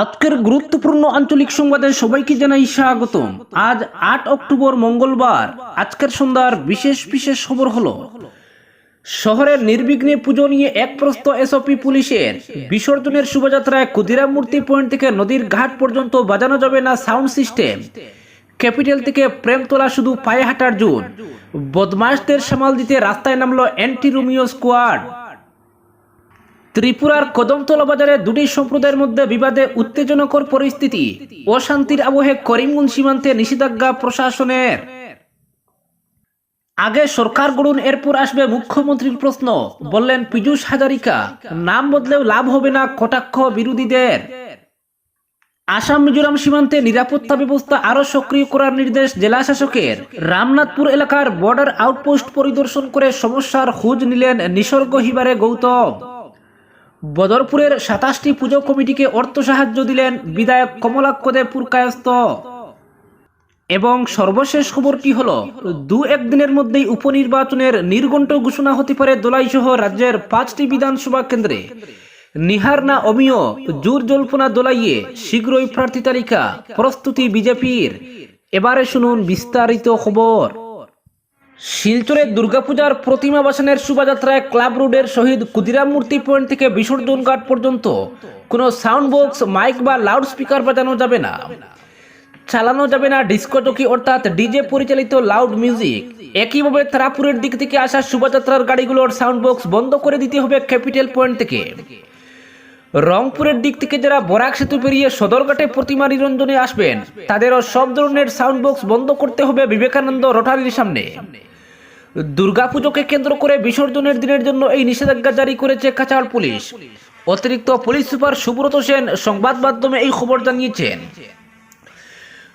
আজকের গুরুত্বপূর্ণ আঞ্চলিক সংবাদে সবাইকে জানাই স্বাগতম। আজ আট অক্টোবর মঙ্গলবার। আজকের সন্ধ্যার বিশেষ বিশেষ খবর হলো, শহরের নির্বিঘ্নে পুজো নিয়ে এক প্রস্ত এসওপি পুলিশের বিসর্জনের শোভাযাত্রায় ক্ষুদিরাম মূর্তি পয়েন্ট থেকে নদীর ঘাট পর্যন্ত বাজানো যাবে না সাউন্ড সিস্টেম। ক্যাপিটাল থেকে প্রেম তোলা শুধু পায়ে হাঁটার জুন বদমাশদের সামাল দিতে রাস্তায় নামলো অ্যান্টি রোমিও স্কোয়াড। ত্রিপুরার কদমতলা বাজারে দুটি সম্প্রদায়ের মধ্যে বিবাদে উত্তেজনকর পরিস্থিতি। অশান্তির আবহে করিমগঞ্জ সীমান্তে নিষেধাজ্ঞা প্রশাসনের। আগে সরকার গড়ুন, এরপর আসবে মুখ্যমন্ত্রীর প্রশ্ন। বললেন, পীযূষ হাজারিকা, নাম বদলেও লাভ হবে না কটাক্ষ বিরোধীদের। আসাম, মিজোরাম সীমান্তে নিরাপত্তা ব্যবস্থা আরও সক্রিয় করার নির্দেশ জেলা শাসকের। রামনাথপুর এলাকার বর্ডার আউটপোস্ট পরিদর্শন করে সমস্যার খোঁজ নিলেন নিসর্গ হিবারে গৌতম। বদরপুরের সাতাশটি পুজো কমিটিকে অর্থ সাহায্য দিলেন বিধায়ক কমলাক্ষ দেব পুরকায়স্ত এবং সর্বশেষ খবরটি হল, দু একদিনের মধ্যেই উপনির্বাচনের নির্ঘণ্ট ঘোষণা হতে পারে দোলাই সহ রাজ্যের পাঁচটি বিধানসভা কেন্দ্রে। নিহার না অমিয়, জোর জল্পনা দোলাইয়ে, শীঘ্রই প্রার্থী তালিকা, প্রস্তুতি বিজেপির। এবারে শুনুন বিস্তারিত খবর। শিলচরের দুর্গাপূজার প্রতিমা বাসনের শোভাযাত্রায় ক্লাব রোডের শহীদ ক্ষুদিরাম মূর্তি পয়েন্ট থেকে বিসর্জন ঘাট পর্যন্ত কোনো সাউন্ড বক্স মাইক বা লাউড স্পিকার বাজানো যাবে না। চালানো যাবে না ডিস্কো জকি অর্থাৎ ডিজে পরিচালিত লাউড মিউজিক একইভাবে তারাপুরের দিক থেকে আসা শোভাযাত্রার গাড়িগুলোর সাউন্ড বক্স বন্ধ করে দিতে হবে ক্যাপিটাল পয়েন্ট থেকে। রংপুরের দিক থেকে যারা বরাক সেতু পেরিয়ে সদরঘাটে প্রতিমা নিরঞ্জনে আসবেন, তাদেরও সব ধরনের সাউন্ড বক্স বন্ধ করতে হবে বিবেকানন্দ রোটারির সামনে। দুর্গাপুজোকে কেন্দ্র করে বিসর্জনের দিনের জন্য এই নিষেধাজ্ঞা জারি করেছে কাছাড় পুলিশ। অতিরিক্ত পুলিশ সুপার সুব্রত সেন সংবাদ মাধ্যমে এই খবর জানিয়েছেন।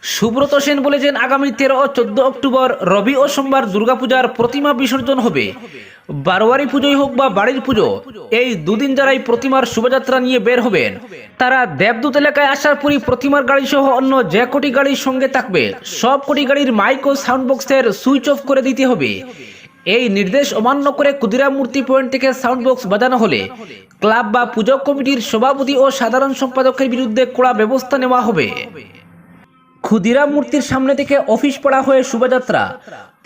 সুব্রত সেন বলেছেন, আগামী তেরো ও চোদ্দ অক্টোবর রবি ও সোমবার দুর্গাপূজার প্রতিমা বিসর্জন হবে। বারোয়ারি পুজোই হোক বা বাড়ির পুজো, এই দুদিন যারাই প্রতিমার শোভাযাত্রা নিয়ে বের হবেন, তারা দেবদূত এলাকায় আসার পরই প্রতিমার গাড়ি সহ অন্য যে কোটি গাড়ির সঙ্গে থাকবে, সব কোটি গাড়ির মাইক ও সাউন্ড বক্সের সুইচ অফ করে দিতে হবে। এই নির্দেশ অমান্য করে ক্ষুদিরাম মূর্তি পয়েন্ট থেকে সাউন্ড বক্স বাজানো হলে, ক্লাব বা পুজো কমিটির সভাপতি ও সাধারণ সম্পাদকের বিরুদ্ধে কড়া ব্যবস্থা নেওয়া হবে। ক্ষুদিরাম মূর্তির সামনে থেকে অফিস পড়া হয়ে শোভাযাত্রা।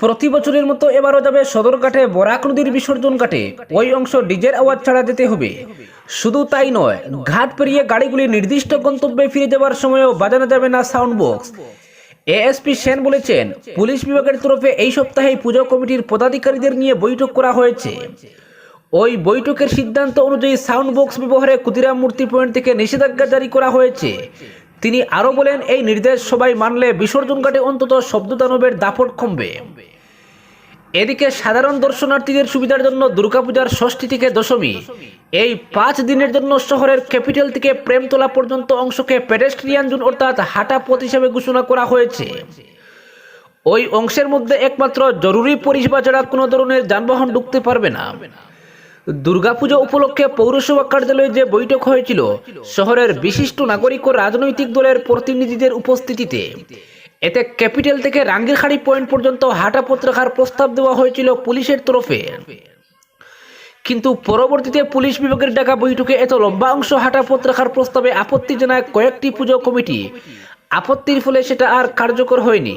প্রতি বছরের মতো এবারও যাবে সদরঘাটে বরাক নদীর বিসর্জন ঘাটে। ওই অংশ ডিজের আওয়াজ ছাড়া যেতে হবে। শুধু তাই নয়, ঘাট পেরিয়ে গাড়িগুলি নির্দিষ্ট গন্তব্যে ফিরে যাওয়ার সময়ও বাজানো যাবে না সাউন্ড বক্স এএসপি সেন বলেছেন, পুলিশ বিভাগের তরফে এই সপ্তাহে পুজো কমিটির পদাধিকারীদের নিয়ে বৈঠক করা হয়েছে। ওই বৈঠকের সিদ্ধান্ত অনুযায়ী সাউন্ড বক্স ব্যবহারে ক্ষুদিরাম মূর্তি পয়েন্ট থেকে নিষেধাজ্ঞা জারি করা হয়েছে। তিনি আরও বলেন, এই নির্দেশ সবাই মানলে বিসর্জন ঘাটে অন্তত শব্দদানবের দাপট কমবে। এদিকে সাধারণ দর্শনার্থীদের সুবিধার জন্য দুর্গাপূজার ষষ্ঠী থেকে দশমী, এই পাঁচ দিনের জন্য শহরের ক্যাপিটাল থেকে প্রেমতলা পর্যন্ত অংশকে পেডেস্ট্রিয়ান জোন অর্থাৎ হাঁটা পথ হিসেবে ঘোষণা করা হয়েছে। ওই অংশের মধ্যে একমাত্র জরুরি পরিষেবা ছাড়া কোনো ধরনের যানবাহন ঢুকতে পারবে না। দুর্গাপুজো উপলক্ষে পৌরসভা কার্যালয়ে যে বৈঠক হয়েছিল, শহরের বিশিষ্ট নাগরিক ও রাজনৈতিক দলের প্রতিনিধিদের উপস্থিতিতে। এতে ক্যাপিটাল থেকে রাঙ্গিরখাড়ি পয়েন্ট পর্যন্ত হাঁটা পথ রাখার প্রস্তাব দেওয়া হয়েছিল পুলিশের তরফে। কিন্তু পরবর্তীতে পুলিশ বিভাগের ডাকা বৈঠকে এত লম্বা অংশ হাঁটা পথ রাখার প্রস্তাবে আপত্তি জানায় কয়েকটি পুজো কমিটি। আপত্তির ফলে সেটা আর কার্যকর হয়নি।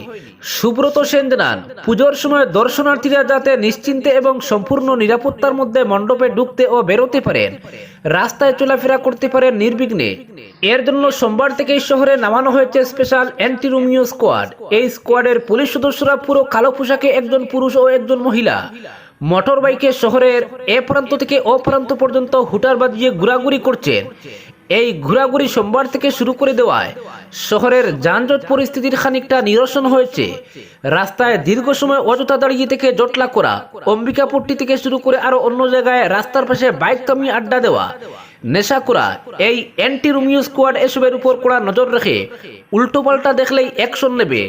সুব্রত সেন জানান, পুজোর সময় দর্শনার্থীরা যাতে নিশ্চিন্তে এবং সম্পূর্ণ নিরাপত্তার মধ্যে মণ্ডপে ঢুকতে ও বেরোতে পারেন, রাস্তায় চলাফেরা করতে পারেন নির্বিঘ্নে। এর জন্য সোমবার থেকেই শহরে নামানো হয়েছে স্পেশাল অ্যান্টি রোমিও স্কোয়াড। এই স্কোয়াডের পুলিশ সদস্যরা পুরো কালো পোশাকে একজন পুরুষ ও একজন মহিলা। মোটর বাইকে শহরের এ প্রান্ত থেকে ও প্রান্ত পর্যন্ত হুটার বাজিয়ে ঘোরাঘুরি করছেন এই ঘোরাঘুরি সোমবার থেকে শুরু করে দেওয়ায় শহরের যানজট পরিস্থিতির খানিকটা নিরসন হয়েছে। রাস্তায় দীর্ঘ সময় অযথা দাঁড়িয়ে থেকে জটলা করা, অম্বিকাপট্টি থেকে শুরু করে আরও অন্য জায়গায় রাস্তার পাশে বাইক থামিয়ে আড্ডা দেওয়া, নেশা করা, এই অ্যান্টি রোমিও স্কোয়াড এসবের উপর কড়া নজর রেখে উল্টোপাল্টা দেখলেই অ্যাকশন নেবে।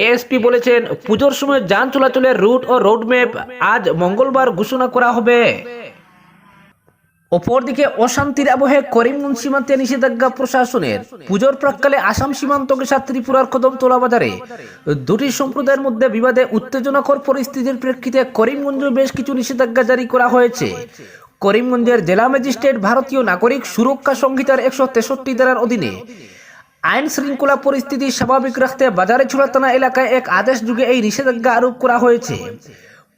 এএসপি বলেছেন, পুজোর সময় যান চলাচলের রুট ও রোডম্যাপ আজ মঙ্গলবার ঘোষণা করা হবে। অপরদিকে অশান্তির আবহে করিমগঞ্জ সীমান্তে নিষেধাজ্ঞা প্রশাসনের পুজোর প্রাককালে আসাম সীমান্ত ঘেঁষা ত্রিপুরার কদমতলা বাজারে দুটি সম্প্রদায়ের মধ্যে বিবাদে উত্তেজনাকর পরিস্থিতির প্রেক্ষিতে করিমগঞ্জে বেশ কিছু নিষেধাজ্ঞা জারি করা হয়েছে। করিমগঞ্জের জেলা ম্যাজিস্ট্রেট ভারতীয় নাগরিক সুরক্ষা সংহিতার একশো তেষট্টি ধারার অধীনে আইন শৃঙ্খলা পরিস্থিতি স্বাভাবিক রাখতে বাজারে ছোড়াতানা এলাকায় এক আদেশ যুগে এই নিষেধাজ্ঞা আরোপ করা হয়েছে।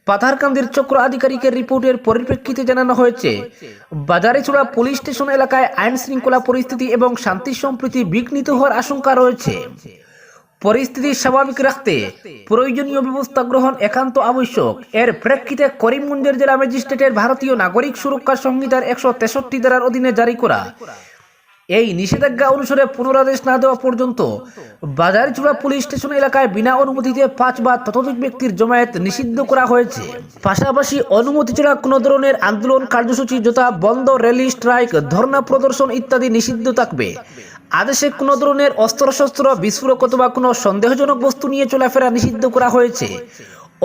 পাথারকান্দির চক্র আধিকারিকের রিপোর্টের পরিপ্রেক্ষিতে জানানো হয়েছে। বাজারেছড়া পুলিশ স্টেশন এলাকায় আইন শৃঙ্খলা পরিস্থিতি এবং শান্তি সম্প্রীতি বিঘ্নিত হওয়ার আশঙ্কা রয়েছে। পরিস্থিতি স্বাভাবিক রাখতে প্রয়োজনীয় ব্যবস্থা গ্রহণ একান্ত আবশ্যক। এর প্রেক্ষিতে করিমগঞ্জের জেলা ম্যাজিস্ট্রেটের ভারতীয় নাগরিক সুরক্ষা সংহিতার একশো তেষট্টি ধারার অধীনে জারি করা এই নিষেধাজ্ঞা অনুসারে পুনরাদেশ না দেওয়া পর্যন্ত বাজারচূড়া পুলিশ স্টেশন এলাকায় বিনা অনুমতিতে পাঁচ বা ততোধিক ব্যক্তির জমায়েত নিষিদ্ধ করা হয়েছে। পাশাপাশি অনুমতি ছাড়া কোনো ধরনের আন্দোলন কার্যসূচি, যথা বন্ধ, র্যালি, স্ট্রাইক, ধর্ণা প্রদর্শন ইত্যাদি নিষিদ্ধ থাকবে। আদেশে কোনো ধরনের অস্ত্রশস্ত্র, বিস্ফোরক অথবা কোনো সন্দেহজনক বস্তু নিয়ে চলাফেরা নিষিদ্ধ করা হয়েছে।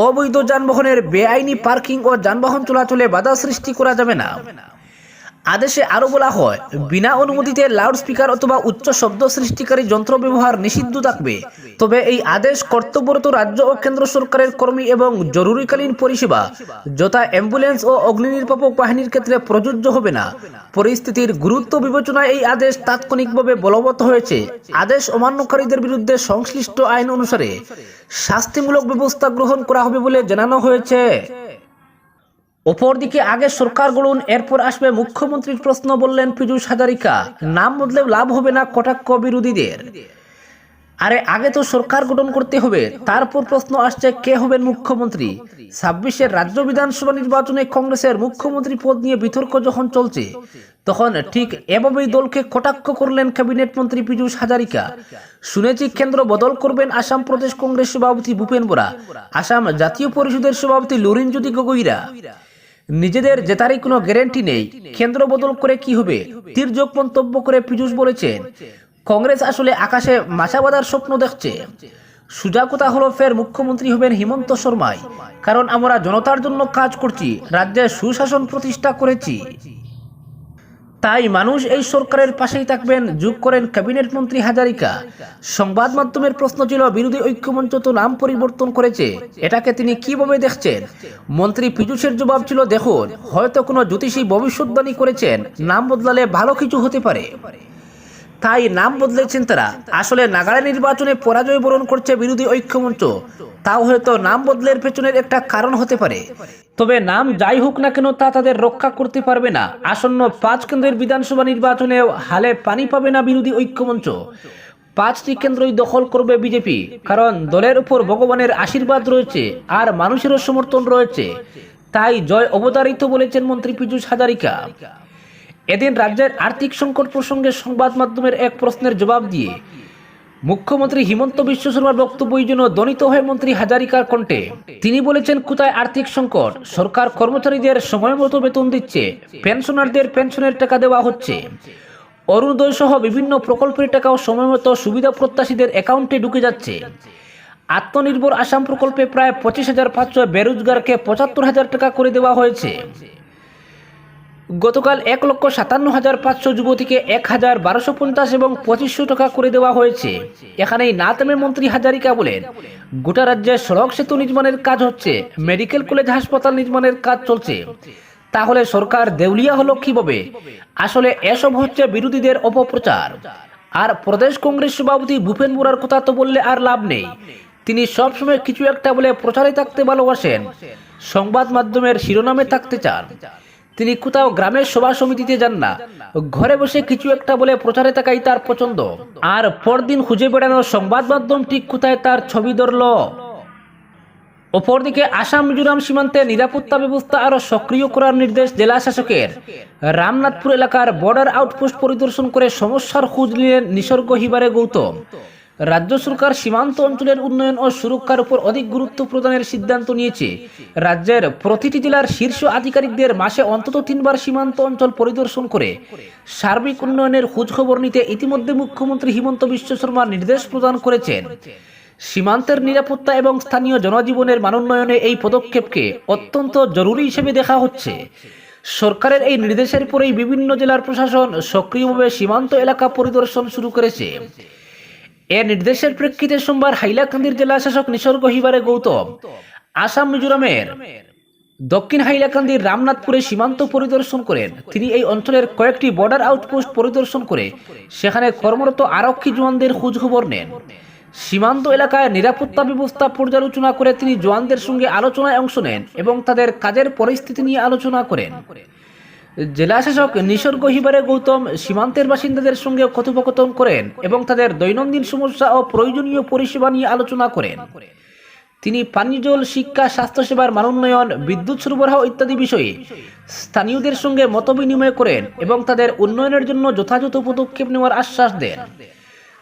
অবৈধ যানবাহনের বেআইনি পার্কিং ও যানবাহন চলাচলে বাধা সৃষ্টি করা যাবে না। আদেশে আরও বলা হয়, বিনা অনুমতিতে লাউডস্পিকার অথবা উচ্চ শব্দ সৃষ্টিকারী যন্ত্র ব্যবহার নিষিদ্ধ থাকবে। তবে এই আদেশ কর্তব্যরত রাজ্য ও কেন্দ্র সরকারের কর্মী এবং জরুরিকালীন পরিষেবা, যথা অ্যাম্বুলেন্স ও অগ্নি নির্বাপক বাহিনীর ক্ষেত্রে প্রযোজ্য হবে না। পরিস্থিতির গুরুত্ব বিবেচনায় এই আদেশ তাৎক্ষণিকভাবে বলবৎ হয়েছে। আদেশ অমান্যকারীদের বিরুদ্ধে সংশ্লিষ্ট আইন অনুসারে শাস্তিমূলক ব্যবস্থা গ্রহণ করা হবে বলে জানানো হয়েছে। অপরদিকে আগে সরকার গড়ুন এরপর আসবে মুখ্যমন্ত্রীর প্রশ্ন বললেন পীযূষ হাজারিকা। নাম বদলেও লাভ হবে না কটাক্ষ বিরোধীদের। আরে, আগে তো সরকার গঠন করতে হবে, তারপর প্রশ্ন আসছে কে হবেন মুখ্যমন্ত্রী? ছাব্বিশের রাজ্য বিধানসভা নির্বাচনে কংগ্রেসের মুখ্যমন্ত্রী পদ নিয়ে বিতর্ক যখন চলছে, তখন ঠিক এভাবেই দলকে কটাক্ষ করলেন ক্যাবিনেট মন্ত্রী পীযূষ হাজারিকা। শুনেছি কেন্দ্র বদল করবেন আসাম প্রদেশ কংগ্রেস সভাপতি ভূপেন বোরা, আসাম জাতীয় পরিষদের সভাপতি লুরিনজ্যোতি গগৈরা। নিজেদের জেতারই কোনো গ্যারেন্টি নেই। কেন্দ্র বদল করে কি হবে? তীর্যক মন্তব্য করে পীযুষ বলেছেন, কংগ্রেস আসলে আকাশে মাছা বাঁধার স্বপ্ন দেখছে। সুজা কথা হলো ফের মুখ্যমন্ত্রী হবেন হিমন্ত শর্মায় কারণ আমরা জনতার জন্য কাজ করছি, রাজ্যে সুশাসন প্রতিষ্ঠা করেছি। তাই মানুষ এই সরকারের পাশেই থাকবেন। যোগ করেন ক্যাবিনেট মন্ত্রী হাজারিকা। সংবাদ মাধ্যমের প্রশ্ন ছিল, বিরোধী ঐক্যমঞ্চ তো নাম পরিবর্তন করেছে। এটাকে তিনি কীভাবে দেখছেন? মন্ত্রী পীযুষের জবাব ছিল, দেখুন, হয়তো কোনো জ্যোতিষী ভবিষ্যৎবাণী করেছেন। নাম বদলালে ভালো কিছু হতে পারে। তাই নাম বদলেছেন তারা। আসলে নাগাড়া নির্বাচনে পরাজয় বরণ করছে বিরোধী ঐক্যমঞ্চ। তাও হয়তো নাম বদলের পেছনের একটা কারণ হতে পারে। তবে নাম যাই হোক না কেন তা তাদের রক্ষা করতে পারবে না। আসন্ন পাঁচ কেন্দ্রের বিধানসভা নির্বাচনে হালে পানি পাবে না বিরোধী ঐক্যমঞ্চ। পাঁচটি কেন্দ্রই দখল করবে বিজেপি, কারণ দলের উপর ভগবানের আশীর্বাদ রয়েছে আর মানুষেরও সমর্থন রয়েছে। তাই জয় অবতারিত বলেছেন মন্ত্রী পীযূষ হাজারিকা। এদিন রাজ্যের আর্থিক সংকট প্রসঙ্গে সংবাদ মাধ্যমের এক প্রশ্নের জবাব দিয়ে মুখ্যমন্ত্রী হিমন্ত বিশ্ব শর্মার বক্তব্যই জন্য দনিত হয় মন্ত্রী হাজারিকার কণ্ঠে তিনি বলেছেন, কোথায় আর্থিক সংকট? সরকার কর্মচারীদের সময় মতো বেতন দিচ্ছে, পেনশনারদের পেনশনের টাকা দেওয়া হচ্ছে। অরুণোদয় সহ বিভিন্ন প্রকল্পের টাকাও সময় মতো সুবিধা প্রত্যাশীদের অ্যাকাউন্টে ঢুকে যাচ্ছে। আত্মনির্ভর আসাম প্রকল্পে প্রায় পঁচিশ হাজার পাঁচশো বেরোজগারকে পঁচাত্তর হাজার টাকা করে দেওয়া হয়েছে। গতকাল এক লক্ষ সাতান্ন হাজার পাঁচশো যুবতীকে এক হাজার বারোশো পঞ্চাশ এবং পঁচিশশো টাকা করে দেওয়া হয়েছে। এখানেই না থেমে মন্ত্রী হাজারিকা বলেন, গোটা রাজ্যে সড়ক সেতু নির্মাণের কাজ হচ্ছে, মেডিকেল কলেজ, হাসপাতাল নির্মাণের কাজ চলছে। তাহলে সরকার দেউলিয়া হলো কীভাবে? আসলে এসব হচ্ছে বিরোধীদের অপপ্রচার। আর প্রদেশ কংগ্রেস সভাপতি ভূপেন বোরার কথা তো বললে আর লাভ নেই। তিনি সবসময় কিছু একটা বলে প্রচারে থাকতে ভালোবাসেন, সংবাদ মাধ্যমের শিরোনামে থাকতে চান। তিনি কোথাও গ্রামের সভা সমিতিতে যান না। ঘরে বসে কিছু একটা বলে প্রচারে থাকাই তার পছন্দ। আর পরদিন খুঁজে বেড়ানোর সংবাদ মাধ্যম ঠিক কোথায় তার ছবি ধরল। অপরদিকে আসাম মিজোরাম সীমান্তে নিরাপত্তা ব্যবস্থা আরও সক্রিয় করার নির্দেশ জেলা শাসকের। রামনাথপুর এলাকার বর্ডার আউটপোস্ট পরিদর্শন করে সমস্যার খোঁজ নিলেন নিসর্গ হিবারে গৌতম। রাজ্য সরকার সীমান্ত অঞ্চলের উন্নয়ন ও সুরক্ষার উপর অধিক গুরুত্ব প্রদানের সিদ্ধান্ত নিয়েছে। রাজ্যের প্রতিটি জেলার শীর্ষ আধিকারিকদের মাসে অন্তত তিনবার সীমান্ত অঞ্চল পরিদর্শন করে সার্বিক উন্নয়নের খোঁজখবর নিতে ইতিমধ্যে মুখ্যমন্ত্রী হিমন্ত বিশ্ব শর্মা নির্দেশ প্রদান করেছেন। সীমান্তের নিরাপত্তা এবং স্থানীয় জনজীবনের মানোন্নয়নে এই পদক্ষেপকে অত্যন্ত জরুরি হিসেবে দেখা হচ্ছে। সরকারের এই নির্দেশের পরেই বিভিন্ন জেলার প্রশাসন সক্রিয়ভাবে সীমান্ত এলাকা পরিদর্শন শুরু করেছে। এর নির্দেশের প্রেক্ষিতে সোমবার হাইলাকান্দির জেলা শাসক নিসর্গ হিবারে গৌতম। আসাম, মিজোরামের দক্ষিণ হাইলাকান্দির রামনাথপুরে সীমান্ত পরিদর্শন করেন তিনি এই অঞ্চলের কয়েকটি বর্ডার আউটপোস্ট পরিদর্শন করে সেখানে কর্মরত আরক্ষী জওয়ানদের খোঁজখবর নেন। সীমান্ত এলাকায় নিরাপত্তা ব্যবস্থা পর্যালোচনা করে তিনি জওয়ানদের সঙ্গে আলোচনায় অংশ নেন এবং তাদের কাজের পরিস্থিতি নিয়ে আলোচনা করেন। জেলা শাসক নিসর্গ হিবারে গৌতম সীমান্তের বাসিন্দাদের সঙ্গে কথোপকথন করেন এবং তাদের দৈনন্দিন সমস্যা ও প্রয়োজনীয় পরিষেবা নিয়ে আলোচনা করেন। তিনি পানীয় জল শিক্ষা, স্বাস্থ্যসেবার মানোন্নয়ন, বিদ্যুৎ সরবরাহ ইত্যাদি বিষয়ে স্থানীয়দের সঙ্গে মতবিনিময় করেন এবং তাদের উন্নয়নের জন্য যথাযথ পদক্ষেপ নেওয়ার আশ্বাস দেন।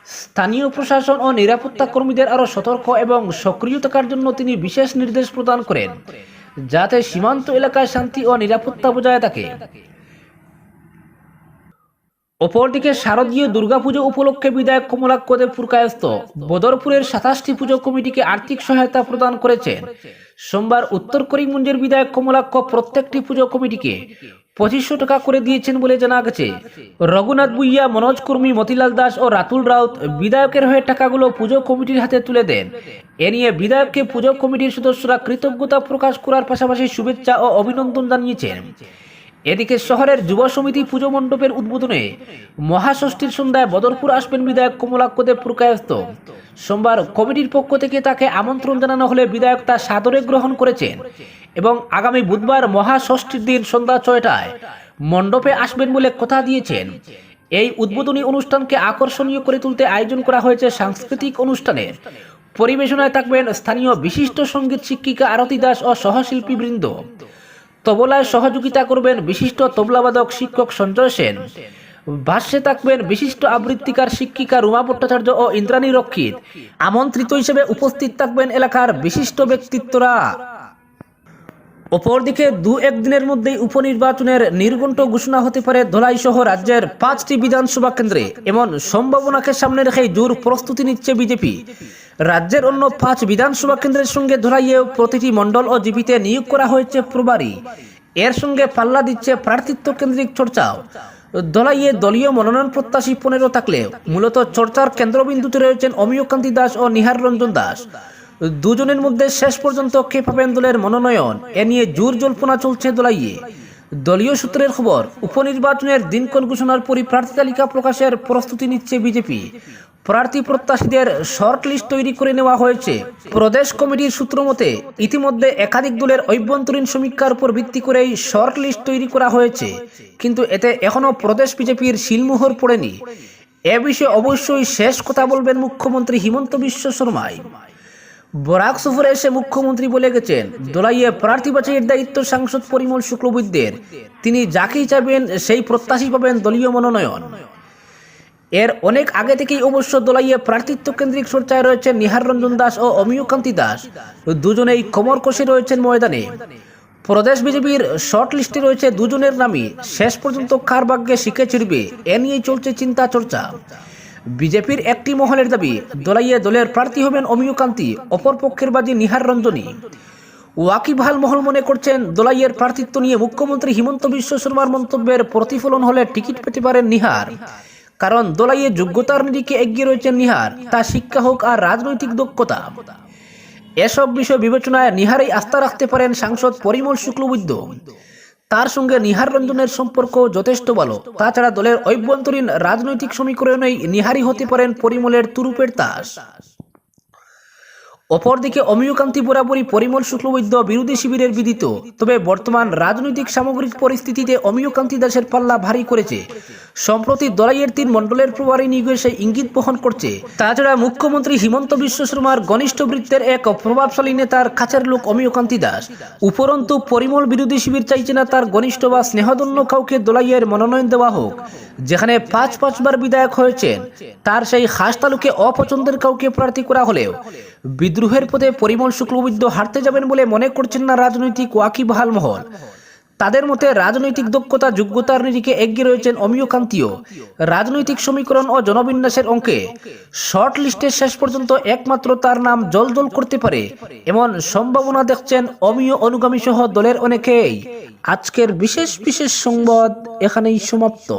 স্থানীয় প্রশাসন ও নিরাপত্তা কর্মীদের আরও সতর্ক এবং সক্রিয় থাকার জন্য তিনি বিশেষ নির্দেশ প্রদান করেন। যাতে সীমান্ত এলাকায় শান্তি ও নিরাপত্তা বজায় থাকে। অপরদিকে শারদীয় দুর্গাপুজো উপলক্ষে বিধায়ক কমলাক্ষ দেব পুরকায়স্ত বদরপুরের সাতাশটি পুজো কমিটিকে আর্থিক সহায়তা প্রদান করেছেন। সোমবার উত্তর করিমগঞ্জের বিধায়ক কমলাক্ষ প্রত্যেকটি পুজো কমিটিকে পঁচিশশো টাকা করে দিয়েছেন বলে জানা গেছে। রঘুনাথ বুইয়া মনোজ কর্মী, মতিলাল দাস ও রাতুল রাউত বিধায়কের হয়ে টাকাগুলো পুজো কমিটির হাতে তুলে দেন। এ নিয়ে বিধায়ককে পুজো কমিটির সদস্যরা কৃতজ্ঞতা প্রকাশ করার পাশাপাশি শুভেচ্ছা ও অভিনন্দন জানিয়েছেন। এদিকে শহরের যুব সমিতি পুজো মণ্ডপের উদ্বোধনে মহাষষ্ঠীর সন্ধ্যায় বদরপুর আসবেন বিধায়ক কমলাক্ষদেব পুরকায়স্ত সোমবার কমিটির পক্ষ থেকে তাকে আমন্ত্রণ জানানো হলে বিধায়ক তা সাদরে গ্রহণ করেছেন এবং আগামী বুধবার মহাষষ্ঠীর দিন সন্ধ্যা ছয়টায় মণ্ডপে আসবেন বলে কথা দিয়েছেন। এই উদ্বোধনী অনুষ্ঠানকে আকর্ষণীয় করে তুলতে আয়োজন করা হয়েছে সাংস্কৃতিক অনুষ্ঠানের পরিবেশনায় থাকবেন স্থানীয় বিশিষ্ট সংগীত শিক্ষিকা আরতি দাস ও সহশিল্পী বৃন্দ তবলায় সহযোগিতা করবেন বিশিষ্ট তবলাবাদক শিক্ষক সঞ্জয় সেন। ভাষ্যে থাকবেন বিশিষ্ট আবৃত্তিকার শিক্ষিকা রুমা ভট্টাচার্য ও ইন্দ্রাণী রক্ষিত। আমন্ত্রিত হিসেবে উপস্থিত থাকবেন এলাকার বিশিষ্ট ব্যক্তিত্বরা। অপরদিকে দু একদিনের মধ্যেই উপনির্বাচনের নির্ঘণ্ট ঘোষণা হতে পারে ধলাই সহ রাজ্যের পাঁচটি বিধানসভা কেন্দ্রে, এমন সম্ভাবনাকে সামনে রেখেই জোর প্রস্তুতি নিচ্ছে বিজেপি। রাজ্যের অন্য পাঁচ বিধানসভা কেন্দ্রের সঙ্গে ধরাইয়েও প্রতিটি মণ্ডল ও জিপিতে নিয়োগ করা হয়েছে প্রবারী। এর সঙ্গে পাল্লা দিচ্ছে প্রার্থিত্ব কেন্দ্রিক চর্চাও। দলাইয়ে দলীয় মনোনয়ন প্রত্যাশী পনেরো থাকলেও মূলত চর্চার কেন্দ্রবিন্দুতে রয়েছেন অমিয়কান্তি দাস ও নিহার রঞ্জন দাস। দুজনের মধ্যে শেষ পর্যন্ত কে পাবেন দলের মনোনয়ন? এ নিয়ে জোর জল্পনা চলছে দলাইয়ে। দলীয় সূত্রের খবর, উপনির্বাচনের দিনক্ষণ ঘোষণার পরই প্রার্থী তালিকা প্রকাশের প্রস্তুতি নিচ্ছে বিজেপি। প্রার্থী প্রত্যাশীদের শর্ট লিস্ট তৈরি করে নেওয়া হয়েছে। প্রদেশ কমিটির সূত্র মতে, ইতিমধ্যে একাধিক দলের অভ্যন্তরীণ সমীক্ষার উপর ভিত্তি করেই শর্ট লিস্ট তৈরি করা হয়েছে। কিন্তু এতে এখনও প্রদেশ বিজেপির শিলমোহর পড়েনি। এ বিষয়ে অবশ্যই শেষ কথা বলবেন মুখ্যমন্ত্রী হিমন্ত বিশ্ব শর্মাই। বরাক সফরে এসে মুখ্যমন্ত্রী বলে গেছেন, দোলাইয়ে প্রার্থী বাছাইয়ের দায়িত্ব সাংসদ পরিমল শুক্লবৈদ্যের। তিনি যাকেই চাইবেন সেই প্রত্যাশী পাবেন দলীয় মনোনয়ন। এর অনেক আগে থেকেই অবশ্য দোলাইয়ে প্রার্থিত্ব কেন্দ্রিক চর্চায় রয়েছেন নিহার রঞ্জন দাস ও অমিয়কান্তি দাস। দুজনেই কোমর কষে রয়েছেন ময়দানে। প্রদেশ বিজেপির শর্ট লিস্টে রয়েছে দুজনের নামই। শেষ পর্যন্ত কার ভাগ্যে শিখে চিরবে এ নিয়েই চলছে চিন্তা চর্চা। বিজেপির একটি মহলের দাবি, দলাইয়ে দলের প্রার্থী হবেন অমিয়কান্তি অপর পক্ষের বাজি নিহার রঞ্জনী। ওয়াকিবহাল মহল মনে করছেন, দোলাইয়ের প্রার্থিত্ব নিয়ে মুখ্যমন্ত্রী হিমন্ত বিশ্ব শর্মার মন্তব্যের প্রতিফলন হলে টিকিট পেতে পারেন নিহার। কারণ দোলাইয়ে যোগ্যতার নিরিখে এগিয়ে রয়েছেন নিহার, তা শিক্ষা হোক আর রাজনৈতিক দক্ষতা। এসব বিষয় বিবেচনায় নিহারেই আস্থা রাখতে পারেন সাংসদ পরিমল শুক্লবৈদ্য। তার সঙ্গে নিহার রঞ্জনের সম্পর্ক যথেষ্ট ভালো। তাছাড়া দলের অভ্যন্তরীণ রাজনৈতিক সমীকরণেই নিহারি হতে পারেন পরিমলের তুরুপের তাস। অপরদিকে অমিয়কান্তি বরাবরই পরিমল শুক্লবৈদ্য বিরোধী শিবিরের বিদিত। তবে বর্তমান রাজনৈতিক সামগ্রিক পরিস্থিতিতে অমিয়কান্তি দাসের পাল্লা ভারী করেছে। সম্প্রতি দলাইয়ের তিন মণ্ডলের নিয়োগে সেই ইঙ্গিত বহন করছে। তাছাড়া মুখ্যমন্ত্রী হিমন্ত বিশ্ব শর্মার ঘনিষ্ঠ বৃত্তের এক প্রভাবশালী নেতার কাছের লোক অমিয়কান্তি দাস। উপরন্তু পরিমল বিরোধী শিবির চাইছে না তার ঘনিষ্ঠ বা স্নেহদন্য কাউকে দোলাইয়ের মনোনয়ন দেওয়া হোক, যেখানে পাঁচ পাঁচবার বিধায়ক হয়েছেন। তার সেই হাস তালুকে অপছন্দের কাউকে প্রার্থী করা হলেও বিদ্রোহের পথে পরিমল শুক্লবৈদ্য হারতে যাবেন বলে মনে করছেন না রাজনৈতিক ওয়াকিবহাল মহল। তাদের মতে রাজনৈতিক দক্ষতা, যোগ্যতার নিরিখে এগিয়ে রয়েছেন অমিয়কান্তীয় রাজনৈতিক সমীকরণ ও জনবিন্যাসের অঙ্কে শর্ট লিস্টের শেষ পর্যন্ত একমাত্র তার নাম জলজল করতে পারে এমন সম্ভাবনা দেখছেন অমিয় অনুগামী সহ দলের অনেকেই। আজকের বিশেষ বিশেষ সংবাদ এখানেই সমাপ্ত।